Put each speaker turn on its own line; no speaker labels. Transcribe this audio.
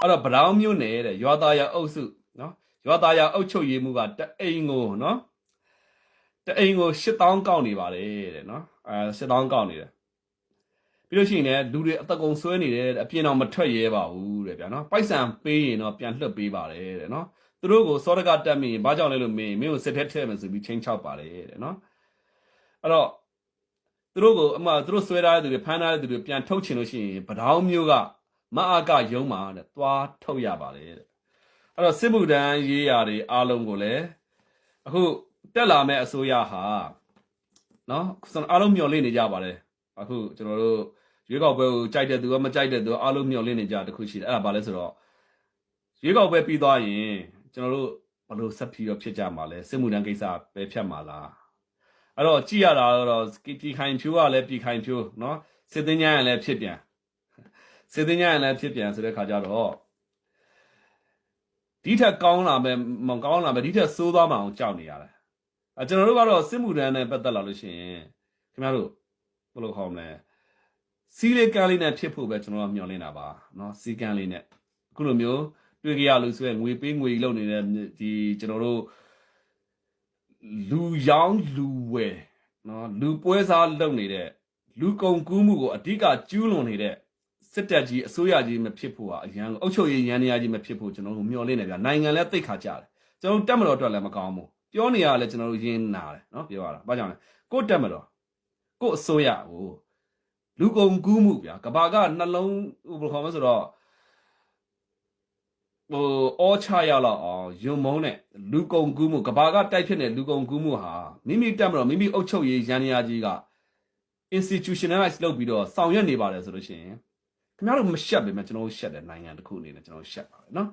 အဲ့တော့ဗရောင်းမျိုးနယ်တဲ့ရွာသားရအုပ်စုနော်ရွာသားရအုပ်ချုပ်ရေးမှုကတအိမ်ကိုနော်တအိမ်ကို8000ကောက်နေပါတယ်တဲ့နော်အဲ8000ကောက်နေတယ်ပြီးလို့ရှိရင်လည်းလူတွေအသက်ကုန်ဆွဲနေတယ်တဲ့အပြင်တော့မထွက်ရဲပါဘူးတဲ့ဗျာနော်ပိုက်ဆံပေးရင်တော့ပြန်လွှတ်ပေးပါတယ်တဲ့နော်သူတို့ကိုစောရကတက်မိရင်ဘာကြောင့်လဲလို့မင်းမင်းကိုစစ်ထဲထည့်မယ်ဆိုပြီးချင်းချောက်ပါတယ်တဲ့နော်အဲ့တော့သူတို့ကိုအမှသူတို့ဆွဲထားတဲ့သူတွေဖမ်းထားတဲ့သူတွေပြန်ထုတ်ချင်လို့ရှိရင်ဗတောင်းမျိုးက မအားကယုံမှာတဲ့သွားထုတ်ရပါတယ်တဲ့အဲ့တော့စစ်မှုထမ်းရေးရာတွေအားလုံးကိုလည်းအခုတက်လာမဲ့အစိုးရဟာနော်ကျွန်တော်အားလုံးမျှော်လင့်နေကြပါတယ်အခုကျွန်တော်တို့ရွေးကောက်ပွဲကိုကြိုက်တဲ့သူကမကြိုက်တဲ့သူကအားလုံးမျှော်လင့်နေကြတခုရှိတယ်အဲ့ဒါဘာလဲဆိုတော့ရွေးကောက်ပွဲပြီးသွားရင်ကျွန်တော်တို့ဘယ်လိုဆက်ပြီးတော့ဖြစ်ကြမှာလဲစစ်မှုထမ်းကိစ္စပဲဖြတ်မှာလားအဲ့တော့ကြည့်ရတာတော့ပြည်ခိုင်ဖြိုးကလည်းပြည်ခိုင်ဖြိုးနော်စစ်သိန်းညာရလည်းဖြစ်ပြန် စစ်သိန်းညာရလည်းဖြစ်ပြန်ဆိုတဲ့ခါကျတော့ဒီထက်ကောင်းလာမယ်မကောင်းလာမယ်ဒီထက်ဆိုးသွားမှအောင်ကြောက်နေရတယ်အဲကျွန်တော်တို့ကတော့စစ်မှုထမ်းနဲ့ပတ်သက်လာလို့ရှိရင်ခင်ဗျားတို့ဘယ်လိုခေါ်မလဲစီးလေးကန်းလေးနဲ့ဖြစ်ဖို့ပဲကျွန်တော်ကမျှော်လင့်တာပါเนาะစီကန်းလေးနဲ့အခုလိုမျိုးတွေ့ကြရလို့ဆိုရင်ငွေပေးငွေလုံနေတဲ့ဒီကျွန်တော်တို့လူရောင်းလူဝယ်เนาะလူပွဲစားလုပ်နေတဲ့လူကုန်ကူးမှုကိုအဓိကကျူးလွန်နေတဲ့ စစ်တပ်ကြီးအစိုးရကြီးမဖြစ်ဖို့ဟာအရန်အုပ်ချုပ်ရေးရန်နေရာကြီးမဖြစ်ဖို့ကျွန်တော်တို့မျှော်လင့်နေဗျာနိုင်ငံလည်းသိခါကြတယ်ကျွန်တော်တက်မတော်အတွက်လည်းမကောင်းဘူးပြောနေရလဲကျွန်တော်တို့ရင်းနာတယ်နော်ပြောရတာဘာကြောင့်လဲကိုတက်မတော်ကိုအစိုးရဟိုလူကုန်ကူးမှုဗျာကဘာကနှလုံးဟိုဘယ်ခေါ်မလဲဆိုတော့ဟိုအောချရလောက်အောင်ယုံမုံနဲ့လူကုန်ကူးမှုကဘာကတိုက်ဖြစ်တဲ့လူကုန်ကူးမှုဟာမိမိတက်မတော်မိမိအုပ်ချုပ်ရေးရန်ရာကြီးက institutionalize လုပ်ပြီးတော့ဆောင်ရွက်နေပါတယ်ဆိုလို့ရှိရင် ခင်ဗျားတို့မရှက်ပေမဲ့ကျွန်တော်တို့ရှက်တယ်နိုင်ငံတစ်ခုအနေနဲ့ကျွန်တော်တို့ရှက်ပါတယ်နော်